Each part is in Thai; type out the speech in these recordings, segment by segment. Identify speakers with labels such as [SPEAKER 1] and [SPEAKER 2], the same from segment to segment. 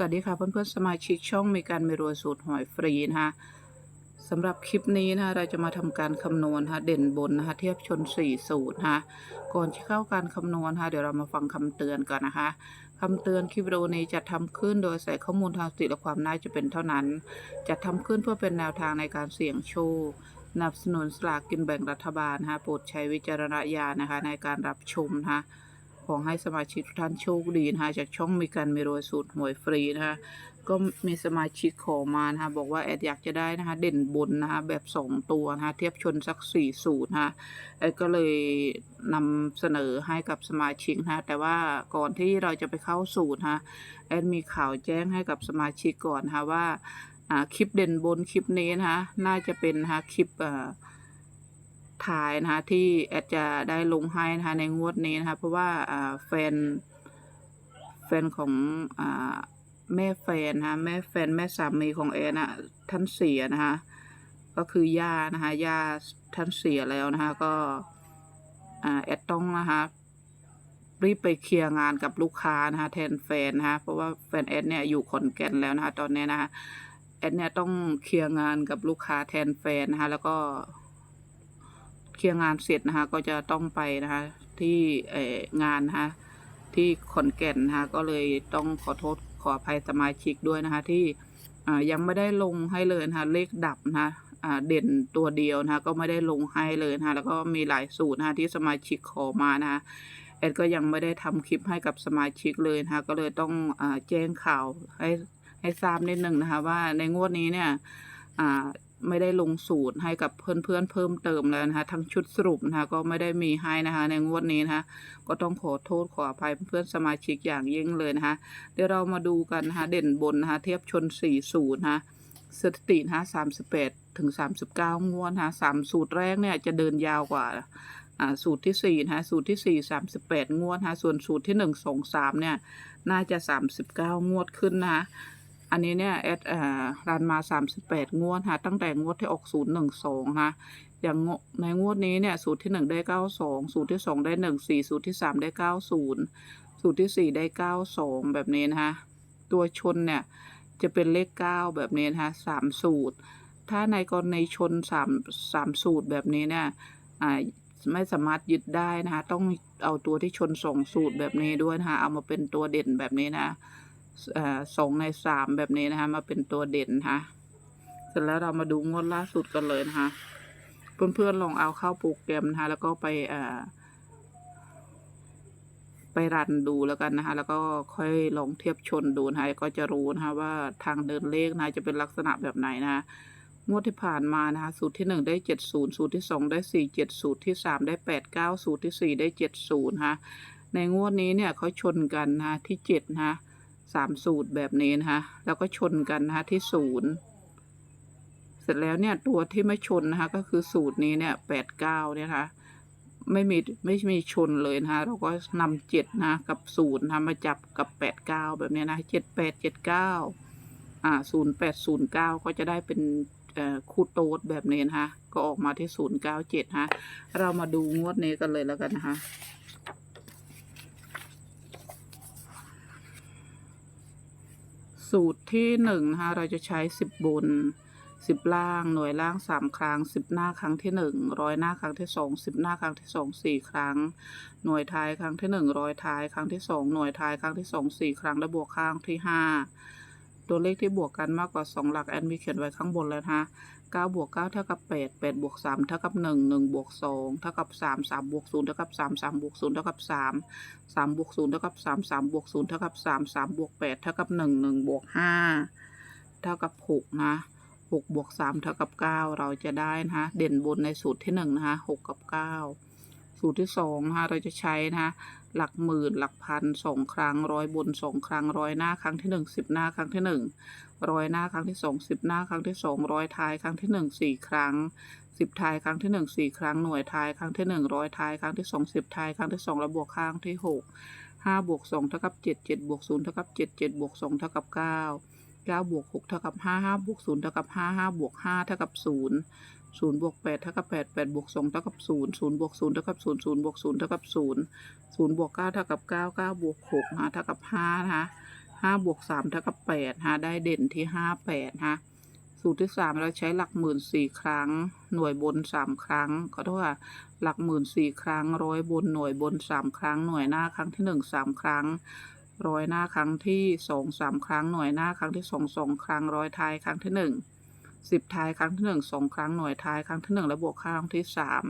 [SPEAKER 1] สวัสดีค่ะเพื่อนๆสมาชิกช่องมีการไม่รวยสูตรหวยฟรีนะคะสำหรับคลิปนี้นะคะเราจะมาทำการคำนวณนะคะเด่นบนนะคะเทียบชน 4 สูตรนะคะก่อนที่เข้าการคำนวณนะคะเดี๋ยวเรามาฟังคำเตือนก่อนนะคะคำเตือนคลิปวิดีโอนี้จะทำขึ้นโดยใส่ข้อมูลทางสติและความน่าจะเป็นเท่านั้นจะทำขึ้นเพื่อเป็นแนวทางในการเสี่ยงโชคสนับสนุนสลากกินแบ่งรัฐบาลนะคะโปรดใช้วิจารณญาณนะคะในการรับชมนะคะ ขอให้สมาชิกทุกท่านโชคดีนะคะจากช่องมีการมีรวยสูตรหวยฟรีนะคะก็มีสมาชิกขอมานะคะบอกว่าแอดอยากจะได้นะคะเด่นบนนะคะแบบสองตัวนะคะเทียบชนสักสี่สูตรนะคะแอดก็เลยนำเสนอให้กับสมาชิกนะคะแต่ว่าก่อนที่เราจะไปเข้าสูตรนะคะแอดมีข่าวแจ้งให้กับสมาชิกก่อนนะคะว่าอ่าคลิปเด่นบนคลิปนี้นะคะน่าจะเป็นนะคะคลิปอ่า ถ่ายนะคะที่แอดจะได้ลงให้นะคะในงวดนี้นะคะเพราะว่าแฟนแฟนของอแม่แฟนนะคะแม่แฟนแม่สามีของแอดนะท่านเสียนะคะก็คือย่านะคะย่าท่านเสียแล้วนะคะก็แอดต้องนะคะรีบไปเคลียร์งานกับลูกค้านะคะแทนแฟนนะคะเพราะว่าแฟนแอดเนี่ยอยู่ขอนแก่นแล้วนะคะตอนนี้นะคะแอดเนี่ยต้องเคลียร์งานกับลูกค้าแทนแฟนนะคะแล้วก็ เคลียร์งานเสร็จนะคะ ก็จะต้องไปนะคะ ที่งานนะคะที่ขอนแก่นนะคะก็เลยต้องขอโทษขออภัยสมาชิกด้วยนะคะ ที่ยังไม่ได้ลงให้เลยนะคะเลขดับนะคะเด่นตัวเดียวนะคะก็ไม่ได้ลงให้เลยนะคะแล้วก็มีหลายสูตรนะคะที่สมาชิกขอมานะคะแอดก็ยังไม่ได้ทำคลิปให้กับสมาชิกเลยนะคะก็เลยต้องอแจ้งข่าวให้ให้ทราบนิดหนึ่งนะคะว่าในงวดนี้เนี่ย ไม่ได้ลงสูตรให้กับเพื่อนๆเพิ่มเติมแล้วนะคะ ทั้งชุดสรุปนะคะก็ไม่ได้มีให้นะคะ ในงวดนี้นะคะ ก็ต้องขอโทษขออภัยเพื่อนสมาชิกอย่างยิ่งเลยนะคะ เดี๋ยวเรามาดูกันนะคะ เด่นบนนะคะ เทียบชน4สูตรนะคะสถิตินะคะ38ถึง39งวดนะคะสามสูตรแรกเนี่ยจะเดินยาวกว่าอ่าสูตรที่สี่นะคะสูตรที่สี่38งวดนะคะส่วนสูตรที่หนึ่งสองสามเนี่ย น่าจะ39งวดขึ้นนะคะ อันนี้เนี่ยแอดอ่ารันมา 38 งวดค่ะตั้งแต่งวดที่ออก 012ค่ะอย่างในงวดนี้เนี่ยสูตรที่ 1 ได้ 92 สูตรที่ 2 ได้ 14 สูตรที่ 3 ได้ 90 สูตรที่ 4 ได้ 92 แบบนี้นะคะตัวชนเนี่ยจะเป็นเลข 9 แบบนี้นะคะ3สูตร ถ้าในกรณีชน3 3สูตรแบบนี้เนี่ยอ่าไม่สามารถยึดได้นะคะต้องเอาตัวที่ชนสองสูตรแบบนี้ด้วยนะคะเอามาเป็นตัวเด่นแบบนี้นะ สองในสามแบบนี้นะคะ มาเป็นตัวเด่นนะคะเสร็จแล้วเรามาดูงวดล่าสุดกันเลยนะคะ เพื่อนๆลองเอาเข้าโปรแกรมนะคะ แล้วก็ไปไปรันดูแล้วกันนะคะ แล้วก็ค่อยลองเทียบชนดูนะคะก็จะรู้นะคะว่าทางเดินเลขนะจะเป็นลักษณะแบบไหนนะคะงวดที่ผ่านมานะคะ สูตรที่หนึ่งได้เจ็ดศูนย์สูตรที่สองได้สี่เจ็ดสูตรที่สามได้แปดเก้าสูตรที่สี่ได้เจ็ดศูนย์นะะในงวดนี้เนี่ยเขาชนกันนะะที่เจ็ดนะะ สามสูตรแบบนี้นะคะแล้วก็ชนกันนะคะที่ศูนย์เสร็จแล้วเนี่ยตัวที่ไม่ชนนะคะก็คือสูตรนี้เนี่ยแปดเก้าเนี่ยนะคะไม่มีไม่มีชนเลยนะคะเราก็นำเจ็ดนะกับศูนย์นะมาจับกับแปดเก้าแบบนี้นะเจ็ดแปดเจ็ดเก้าอ่าศูนย์แปดศูนย์เก้าก็จะได้เป็นคู่โต๊ดแบบนี้นะคะก็ออกมาที่ศูนย์เก้าเจ็ดฮะเรามาดูงวดนี้กันเลยแล้วกันนะคะ สูตรที่หนึ่งนะคะเราจะใช้สิบบนสิบล่างหน่วยล่างสามครั้งสิบหน้าครั้งที่หนึ่งร้อยหน้าครั้งที่สองสิบหน้าครั้งที่สองสี่ครั้ง หน่วยท้ายครั้งที่หนึ่งร้อยท้ายครั้งที่สองหน่วยท้ายครั้งที่สองสี่ครั้งและบวกข้างที่ห้าตัวเลขที่บวกกันมากกว่าสองหลักแอนมีเขียนไว้ข้างบนแล้วนะคะ เก้าบวกเก้าเท่ากับแปดแปดบวกสามเท่ากับหนึ่งหนึ่งบวกสองเท่ากับสามสามบวกศูนย์เท่ากับสามสามบวกศูนย์เท่ากับสามสามบวกศูนย์เท่ากับสามสามบวก0เท่ากับ3 3บวกแปดเท่ากับหนึ่งหนึ่งบวกห้าเท่ากับหกนะหกบวกสามเท่ากับเก้าเราจะได้นะคะเด่นบนในสูตรที่หนึ่งนะคะหกกับเก้า สูตรที่สองนะคะเราจะใช้นะคะหลักหมื่นหลักพันสองครั้งร้อยบนสองครั้งร้อยหน้าครั้งที่หนึ่งสิบหน้าครั้งที่หนึ่งร้อยหน้าครั้งที่สองสิบหน้าครั้งที่สองร้อยท้ายครั้งที่หนึ่งสี่ครั้งสิบทายครั้งที่หนึ่งสี่ครั้งหน่วยทายครั้งที่หนึ่งร้อยทายครั้งที่สองสิบทายครั้งที่สองแล้วบวกข้างที่หกห้าบวกสองเท่ากับเจ็ดเจ็ดบวกศูนย์เท่ากับเจ็ดเจ็ดบวกสองเท่ากับเก้าเก้าบวกหกเท่ากับห้าห้าบวกศูนย์เท่ากับห้าห้าบวกห้าเท่ากับศูนย์ ศูนย์บวกแปดเท่ากับแปดแปดบวกสองเท่ากับศูนย์ศูนย์บวกศูนย์เท่ากับศูนย์ศูนย์บวกศูนย์เท่ากับศูนย์ศูนย์บวกเก้าเท่ากับเก้าเก้าบวกหกนะเท่ากับห้านะห้าบวกสามเท่ากับแปดฮะได้เด่นที่ห้าแปดฮะสูตรที่สามเราใช้หลักหมื่นสี่ครั้ง หน่วยบนสามครั้งขอโทษค่ะหลักหมื่นสี่ครั้ง ร้อยบนหน่วยบนสามครั้ง หน่วยหน้าครั้งที่หนึ่งสามครั้ง ร้อยหน้าครั้งที่สองสามครั้ง หน่วยหน้าครั้งที่สองสองครั้ง ร้อยท้ายครั้งที่หนึ่ง สิบท้ายครั้งที่หนึ่งสองครั้งหน่วยท้ายครั้งที่หนึ่งและบวกค่าครั้งที่สาม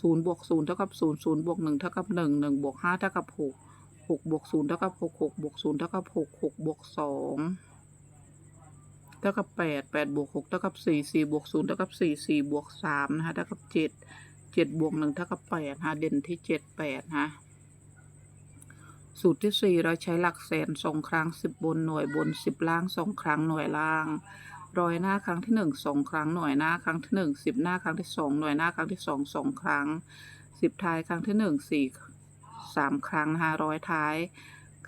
[SPEAKER 1] ศูนย์บวกศูนย์เท่ากับศูนย์ศูนย์บวกหนึ่งเท่ากับหนึ่งหนึ่งบวกห้าเท่ากับหกหกบวกศูนย์เท่ากับหกหกบวกศูนย์เท่ากับหกหกบวกสองเท่ากับแปดแปดบวกหกเท่ากับสี่สี่บวกศูนย์เท่ากับสี่สี่บวกสามนะคะเท่ากับเจ็ดเจ็ดบวกหนึ่งเท่ากับแปดฮะเด่นที่เจ็ดแปดฮะสูตรที่สี่เราใช้หลักแสนสองครั้งสิบบนหน่วยบนสิบล่างสองครั้งหน่วยล่าง ร้อยหน้าครั้งที่หนึ่งสองครั้งหน่วยหน้าครั้งที่หนึ่งสิบหน้าครั้งที่สองหน่วยหน้าครั้งที่สองสองครั้งสิบท้ายครั้งที่หนึ่งสี่สามครั้งห้าร้อยท้าย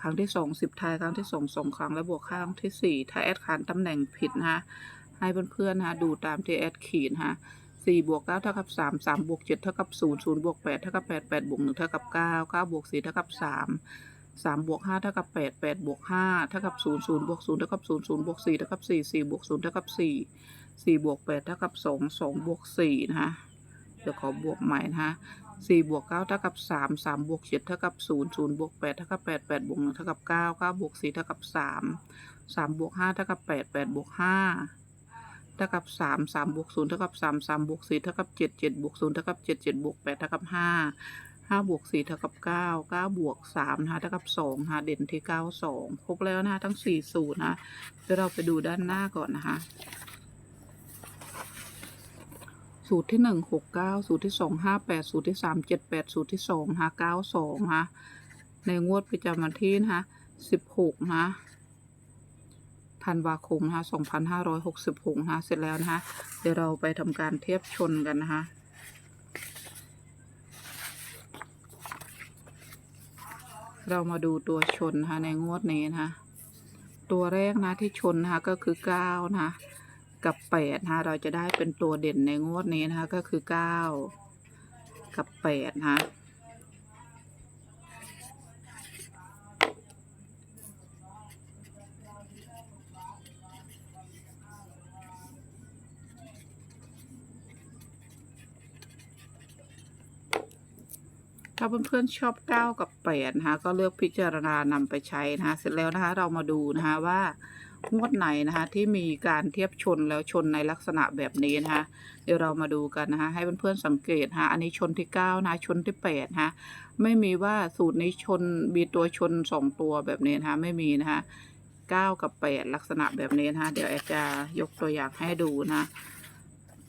[SPEAKER 1] ครั้งที่สองสิบท้ายครั้งที่สองสองครั้งและบวกครั้งที่สี่ถ้าแอดขานตำแหน่งผิดนะฮะให้เพื่อนๆนะฮะดูตามที่แอดขีดนะฮะสี่บวกเก้าเท่ากับสามสามบวกเจ็ดเท่ากับศูนย์ศูนย์บวกแปดเท่ากับแปดแปดบวกหนึ่งเท่ากับเก้าเก้าบวกสี่เท่ากับสาม สามบวกห้าเท่ากับแปดแปดบวกห้าเท่ากับศูนย์ศูนย์บวกศูนย์เท่ากับศูนย์ศูนย์บวกสี่เท่ากับสี่สี่บวกศูนย์เท่ากับสี่สี่บวกแปดเท่ากับสองสองบวกสี่นะคะเดี๋ยวขอบวกใหม่นะคะสี่บวกเก้าเท่ากับสามสามบวกเจ็ดเท่ากับศูนย์ศูนย์บวกแปดเท่ากับแปดแปดบวกหนึ่งเท่ากับเก้าเก้าบวกสี่เท่ากับสามสามบวกห้าเท่ากับแปดแปดบวกห้าเท่ากับสามสามบวกศูนย์เท่ากับสามสามบวกสี่เท่ากับเจ็ดเจ็ดบวกศูนย์เท่ากับเจ็ดเจ็ดบวกแปดเท่ากับห้า ห้าบวกสี่เท่ากับเก้าเก้าบวกสามนะคะเท่ากับสองนะคะเด่นที่เก้าสองครบแล้วนะคะทั้งสี่สูตรนะเดี๋ยวเราไปดูด้านหน้าก่อนนะคะสูตรที่หนึ่งหกเก้าสูตรที่สองห้าแปดสูตรที่สามเจ็ดแปดสูตรที่สองนะเก้าสองนะในงวดประจำวันที่นะคะสิบหกนะธันวาคมนะคะสองพันห้าร้อยหกสิบหกนะคะเสร็จแล้วนะคะเดี๋ยวเราไปทำการเทียบชนกันนะคะ เรามาดูตัวชนนะคะในงวดนี้นะคะตัวแรกนะที่ชนนะคะก็คือเก้านะคะกับแปดนะคะเราจะได้เป็นตัวเด่นในงวดนี้นะคะก็คือเก้ากับแปดนะคะาเพื่อนๆชอบเก้ากับแปดนะคะก็เลือกพิจารณานำไปใช้นะคะเสร็จแล้วนะคะเรามาดูนะคะว่างวดไหนนะคะที่มีการเทียบชนแล้วชนในลักษณะแบบนี้นะคะเดี๋ยวเรามาดูกันนะคะให้เพื่อนๆสังเกตนะคะอันนี้ชนที่เก้านะชนที่แปดนะคะไม่มีว่าสูตรนี้ชนมีตัวชนสองตัวแบบนี้นะคะไม่มีนะคะเก้ากับแปดลักษณะแบบนี้นะคะเดี๋ยวแอดจะยกตัวอย่างให้ดูนะ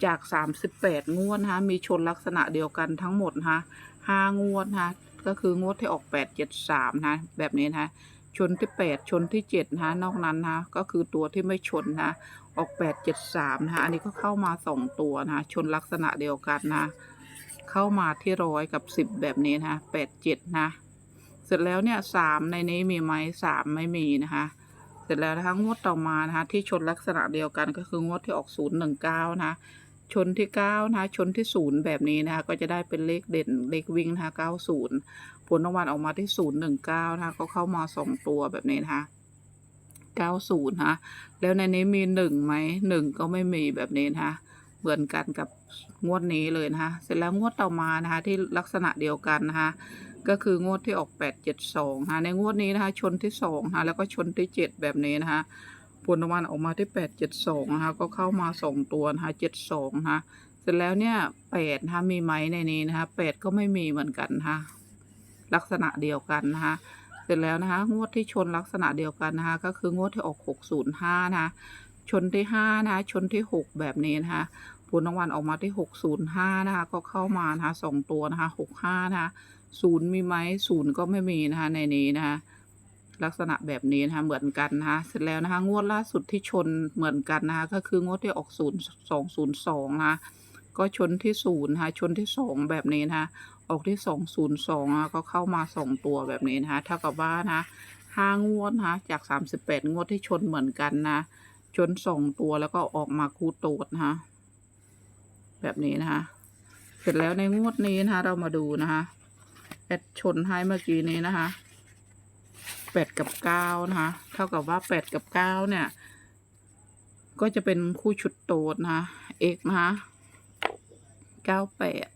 [SPEAKER 1] จากสามสิบแปดงวดนะคะมีชนลักษณะเดียวกันทั้งหมดนะคะ ห้างวดนะคะก็คืองวดที่ออกแปดเจ็ดสามนะแบบนี้นะชนที่แปดชนที่เจ็ดนะนอกนั้นนะก็คือตัวที่ไม่ชนนะออกแปดเจ็ดสามนะอันนี้ก็เข้ามาสองตัวนะชนลักษณะเดียวกันนะเข้ามาที่ร้อยกับสิบแบบนี้นะแปดเจ็ดนะเสร็จแล้วเนี่ยสามในนี้มีไหมสามไม่มีนะคะเสร็จแล้วนะคะงวดต่อมานะคะที่ชนลักษณะเดียวกันก็คืองวดที่ออกศูนย์หนึ่งเก้านะ ชนที่เก้านะคะ ชนที่ศูนย์แบบนี้นะคะ ก็จะได้เป็นเลขเด่น เลขวิ่งนะคะเก้าศูนย์ผลรางวัลออกมาที่ศูนย์หนึ่งเก้านะคะ ก็เข้ามาสองตัวแบบนี้นะคะเก้าศูนย์นะคะแล้วในนี้มีหนึ่งไหมหนึ่งก็ไม่มีแบบนี้นะคะเหมือนกันกับงวดนี้เลยนะคะ เสร็จแล้วงวดต่อมานะคะที่ลักษณะเดียวกันนะคะก็คืองวดที่ออกแปดเจ็ดสองนะคะในงวดนี้นะคะชนที่สองนะคะแล้วก็ชนที่เจ็ดแบบนี้นะคะ ผลรางวัลออกมาที่แปดเจ็ดสองนะคะก็เข้ามาสองตัวนะคะเจ็ดสองนะคะเสร็จแล้วเนี่ยแปดนะคะมีไหมในนี้นะคะแปดก็ไม่มีเหมือนกันนะคะลักษณะเดียวกันนะคะเสร็จแล้วนะคะงวดที่ชนลักษณะเดียวกันนะคะก็คืองวดที่ออก 605 นะคะชนที่ 5 นะคะชนที่ 6 แบบนี้นะคะผลรางวัลออกมาที่ 605 นะคะก็เข้ามานะคะสองตัวนะคะ65 นะคะศูนย์มีไหมศูนย์ก็ไม่มีนะคะในนี้นะคะ ลักษณะแบบนี้นะคะเหมือนกันนะคะเสร็จแล้วนะคะ งวดล่าสุดที่ชนเหมือนกันนะคะก็คืองวดที่ออก0202นะคะก็ชนที่ศูนย์นะคะชนที่สองแบบนี้นะคะออกที่สองศูนย์สองก็เข้ามาสองตัวแบบนี้นะคะเท่ากับว่านะห้างวดนะคะจากสามสิบแปดงวดที่ชนเหมือนกันนะ ชนสองตัวแล้วก็ออกมาคู่โตดนะคะแบบนี้นะคะเสร็จแล้วในงวดนี้นะคะเรามาดูนะคะแอดชนให้เมื่อกี้นี้นะคะ แปดกับเก้านะคะเท่ากับว่าแปดกับเก้าเนี่ย ก็จะเป็นคู่ชุดโตดนะคะ x นะคะเก้าแปด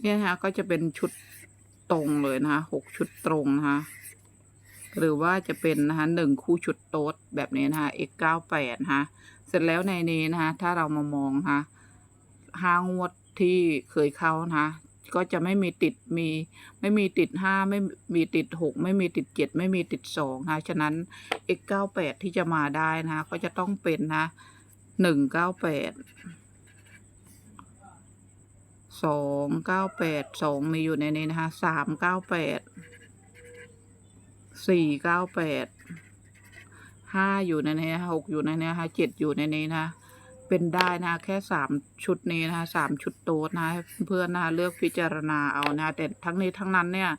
[SPEAKER 1] เนี่ยนะก็จะเป็นชุดตรงเลยนะคะหกชุดตรงนะคะหรือว่าจะเป็นนะคะหนึ่งคู่ชุดโต๊ดแบบนี้นะคะ x เก้าแปดนะคะเสร็จแล้วในนี้นะคะถ้าเรามามองนะคะห้างวดที่เคยเข้านะคะก็จะไม่มีติดมีไม่มีติดห้าไม่มีติดหกไม่มีติดเจ็ดไม่มีติดสองนะะฉะนั้น x เก้าแปดที่จะมาได้นะคะก็จะต้องเป็นนะหนึ่งเก้าแปด สองเก้าแปดสองมีอยู่ในนี้นะคะสามเก้าแปดสี่เก้าแปดห้าอยู่ในนี้นะคะหกอยู่ในนี้นะคะเจ็ดอยู่ในนี้นะคะเป็นได้นะคะแค่สามชุดนี้นะคะสามชุดโต๊ดนะคะเพื่อนนะคะเลือกพิจารณาเอานะคะแต่ทั้งนี้ทั้งนั้นเนี่ย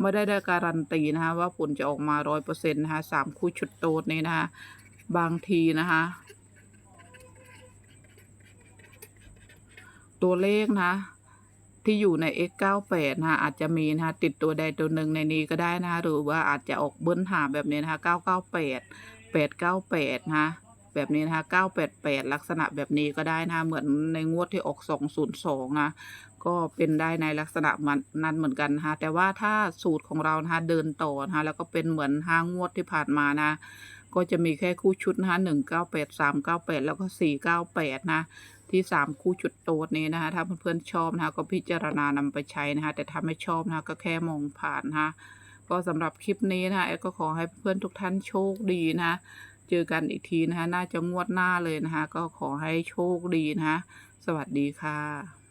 [SPEAKER 1] ไม่ได้ได้การันตีนะคะว่าผลจะออกมาร้อยเปอร์เซ็นต์นะคะสามคู่ชุดโต๊ดนี้นะคะบางทีนะคะตัวเลขนะ ที่อยู่ใน x 9 8 นะคะอาจจะมีนะคะติดตัวใดตัวหนึ่งในนี้ก็ได้นะคะหรือว่าอาจจะออกเบิ้ลหาแบบนี้นะคะ998 898นะแบบนี้นะคะ988 ลักษณะแบบนี้ก็ได้นะคะเหมือนในงวดที่ออก 202 นะ ก็เป็นได้ในลักษณะมันนั้นเหมือนกันนะคะแต่ว่าถ้าสูตรของเรานะคะเดินต่อนะคะแล้วก็เป็นเหมือนห้างวดที่ผ่านมานะ ก็จะมีแค่คู่ชุดนะคะ198 398 แล้วก็ 498 นะ ที่สามคู่จุดโตดนี้นะคะถ้าเพื่อนๆชอบนะคะก็พิจารณานำไปใช้นะคะแต่ถ้าไม่ชอบนะคะก็แค่มองผ่านนะคะก็สำหรับคลิปนี้นะคะแอดก็ขอให้เพื่อนๆทุกท่านโชคดีนะคะเจอกันอีกทีนะคะน่าจะงวดหน้าเลยนะคะก็ขอให้โชคดีนะคะสวัสดีค่ะ